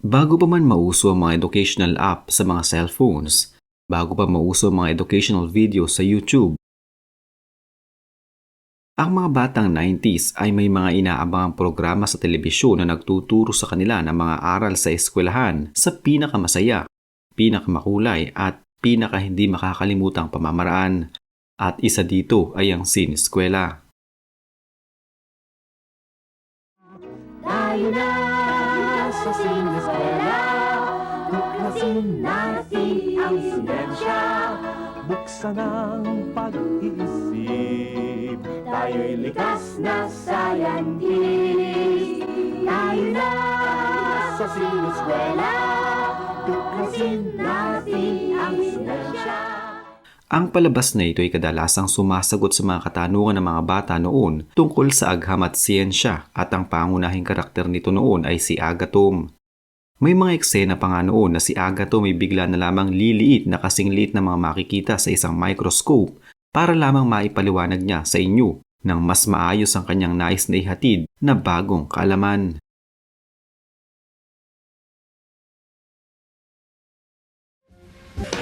Bago pa man mauso ang mga educational app sa mga cellphones, bago pa mauso ang mga educational video sa YouTube, ang mga batang 90s ay may mga inaabangang programa sa telebisyon na nagtuturo sa kanila ng mga aral sa eskwelahan sa pinakamasaya, pinakamakulay at pinaka hindi makakalimutang pamamaraan. At isa dito ay ang sineskwela. Tayo na sa siniskwela Tuklasin natin ang siyensya Buksan ang pag-iisip. Tayo'y likas na scientist. Tayo na sa siniskwela Tuklasin natin ang siyensya Ang palabas na ito ay kadalasang sumasagot sa mga katanungan ng mga bata noon tungkol sa agham at siyensya at ang pangunahing karakter nito noon ay si Agatom. May mga eksena pa nga noon na si Agatom ay bigla na lamang liliit na kasing liit na mga makikita sa isang microscope para lamang maipaliwanag niya sa inyo nang mas maayos ang kanyang nais na ihatid na bagong kaalaman.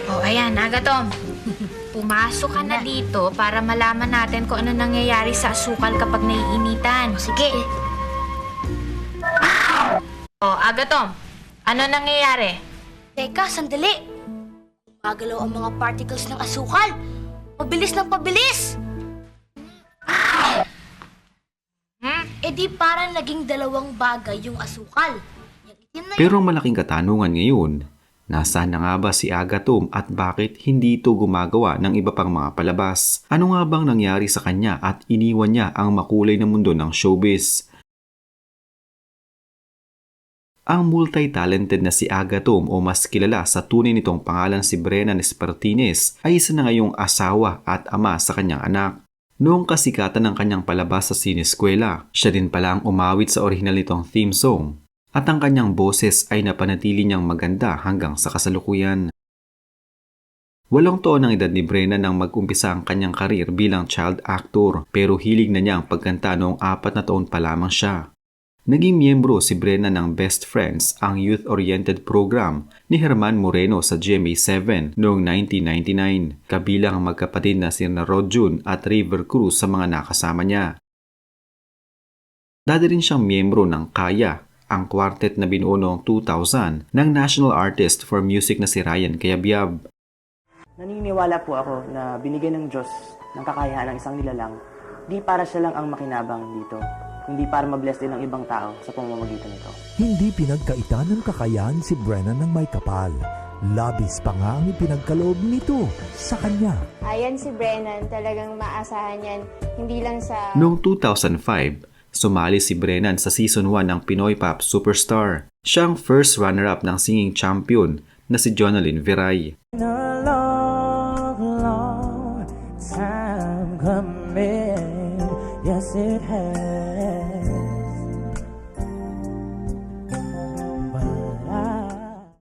Oh, ayan, Agatom. Pumasok ka na dito para malaman natin kung ano nangyayari sa asukal kapag naiinitan. Sige. Oh, Agatom. Ano nangyayari? Teka, sandali. Gumagalaw ang mga particles ng asukal. Pabilis ng pabilis. Hmm? E di parang naging dalawang bagay yung asukal. Yung itim na Pero ang malaking katanungan ngayon, nasaan na nga ba si Agatom at bakit hindi ito gumagawa ng iba pang mga palabas? Ano nga bang nangyari sa kanya at iniwan niya ang makulay na mundo ng showbiz? Ang multi-talented na si Agatom o mas kilala sa tunay nitong pangalan si Brennan Espartines ay isa na ngayong asawa at ama sa kanyang anak. Noong kasikatan ng kanyang palabas sa sineskwela, siya din pala ang umawit sa orihinal nitong theme song at ang kanyang boses ay napanatili niyang maganda hanggang sa kasalukuyan. Walong taon ang edad ni Brennan nang mag-umpisa ang kanyang karir bilang child actor pero hilig na niya ang pagkanta noong apat na taon pa lamang siya. Naging miyembro si Brennan ng Best Friends, ang youth-oriented program ni Herman Moreno sa GMA7 noong 1999, kabilang ang magkapatid na sina Rod Jun at River Cruz sa mga nakasama niya. Dati rin siyang miyembro ng Kaya, ang quartet na binuo noong 2000 ng national artist for music na si Ryan Cayabyab. Naniniwala po ako na binigyan ng Diyos ng kakayahan ng isang nilalang, di para siya lang ang makinabang dito, kundi para mabless din ng ibang tao sa pamamagitan nito. Hindi pinagkaitan ng kakayahan si Brennan ng may kapal. Labis pa nga ang ipinagkaloob nito sa kanya. Ayan si Brennan, talagang maasahan yan, hindi lang sa... Noong 2005, sumali si Brennan sa season 1 ng Pinoy Pop Superstar. Siya ang first runner-up ng singing champion na si Jonalyn Viray. A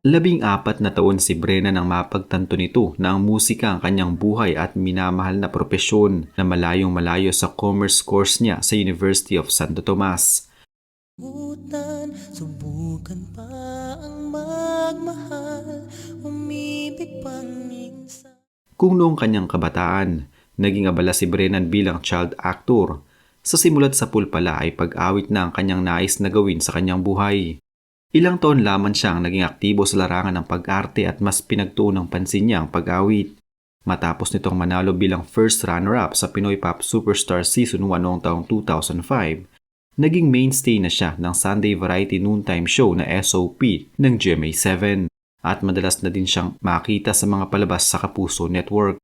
Labing apat na taon si Brennan ang mapagtanto nito na ang musika ang kanyang buhay at minamahal na propesyon na malayong malayo sa commerce course niya sa University of Santo Tomas. Subukan, subukan pa ang magmahal Umibig pang minsan Kung noong kanyang kabataan, naging abala si Brennan bilang child actor, sa simulat sa pool pala ay pag-awit na ang kanyang nais na gawin sa kanyang buhay. Ilang taon lamang siyang naging aktibo sa larangan ng pag-arte at mas pinagtuon ng pansin niya ang pag-awit. Matapos nitong manalo bilang first runner-up sa Pinoy Pop Superstar Season 1 noong taong 2005, naging mainstay na siya ng Sunday Variety Noontime Show na SOP ng GMA7 at madalas na din siyang makita sa mga palabas sa Kapuso Network.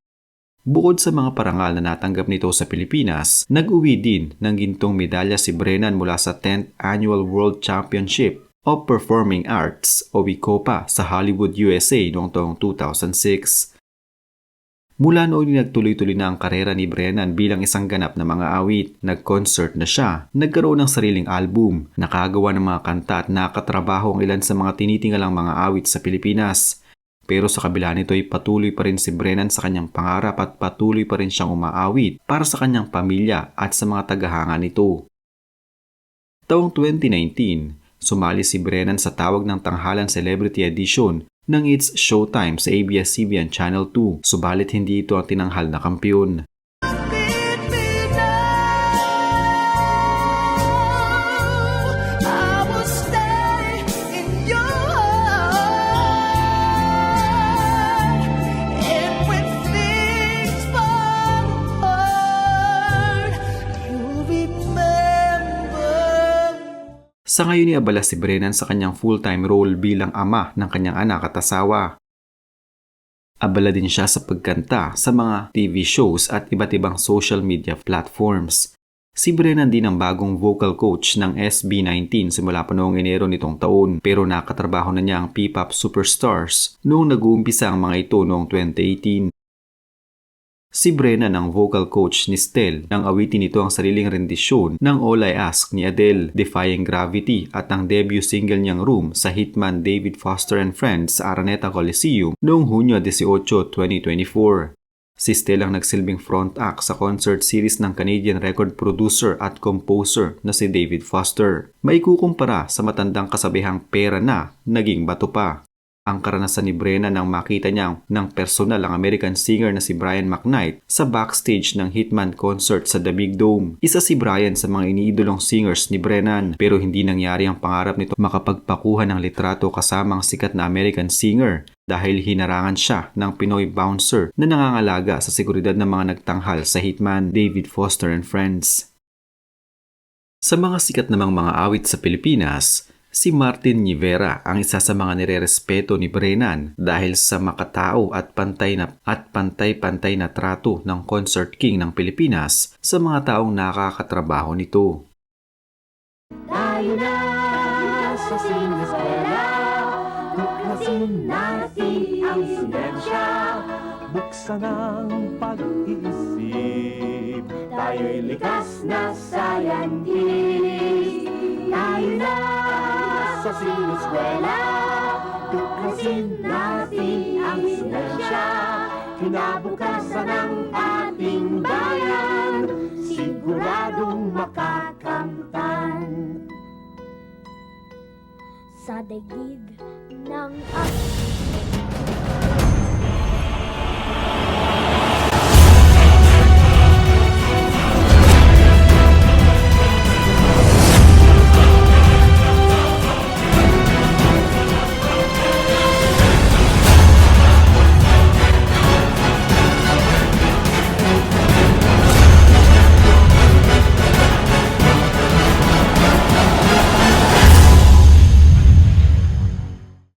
Bukod sa mga parangal na natanggap nito sa Pilipinas, nag-uwi din ng gintong medalya si Brennan mula sa 10th Annual World Championship of Performing Arts o WICOPA sa Hollywood, USA noong taong 2006. Mula noon nagtuloy-tuloy na ang karera ni Brennan bilang isang ganap na mga awit. Nag-concert na siya, nagkaroon ng sariling album, nakagawa ng mga kanta at nakatrabaho ang ilan sa mga tinitingalang mga awit sa Pilipinas. Pero sa kabila nito ay patuloy pa rin si Brennan sa kanyang pangarap at patuloy pa rin siyang umaawit para sa kanyang pamilya at sa mga tagahanga nito. Taong 2019, Sumali si Brennan sa tawag ng tanghalan celebrity edition ng It's Showtime sa ABS-CBN Channel 2, subalit hindi ito ang tinanghal na kampiyon. Sa ngayon ni abala si Brennan sa kanyang full-time role bilang ama ng kanyang anak at asawa. Abala din siya sa pagkanta sa mga TV shows at iba't ibang social media platforms. Si Brennan din ang bagong vocal coach ng SB19 simula pa noong Enero nitong taon pero nakatrabaho na niya ang P-pop superstars noong nag-uumpisa ang mga ito noong 2018. Si Brennan ang vocal coach ni Stel nang awitin nito ang sariling rendisyon ng All I Ask ni Adele, Defying Gravity at ang debut single niyang Room sa hitman David Foster and Friends sa Araneta Coliseum noong Hunyo 18, 2024. Si Stel ang nagsilbing front act sa concert series ng Canadian record producer at composer na si David Foster. Maikukumpara sa matandang kasabihang pera na naging bato pa. Ang karanasan ni Brennan nang makita niya ng personal ang American singer na si Brian McKnight sa backstage ng Hitman concert sa The Big Dome. Isa si Brian sa mga iniidolong singers ni Brennan pero hindi nangyari ang pangarap nito makapagpakuha ng litrato kasama ang sikat na American singer dahil hinarangan siya ng Pinoy bouncer na nangangalaga sa seguridad ng mga nagtanghal sa Hitman David Foster and Friends. Sa mga sikat namang mga awit sa Pilipinas, si Martin Rivera ang isa sa mga nirerespeto ni Brennan dahil sa makatao at pantay na at pantay-pantay na trato ng Concert King ng Pilipinas sa mga taong nakakatrabaho nito. Tayo na sa siniskwela Tuklasin natin ang siyensya Buksan ang pag-iisip. Tayo'y likas na scientist. Tayo na sa siniskwela. Tuklasin natin ang siyensya Kinabukasan ng ating bayan Siguradong makakamtan. Sa daigdig ng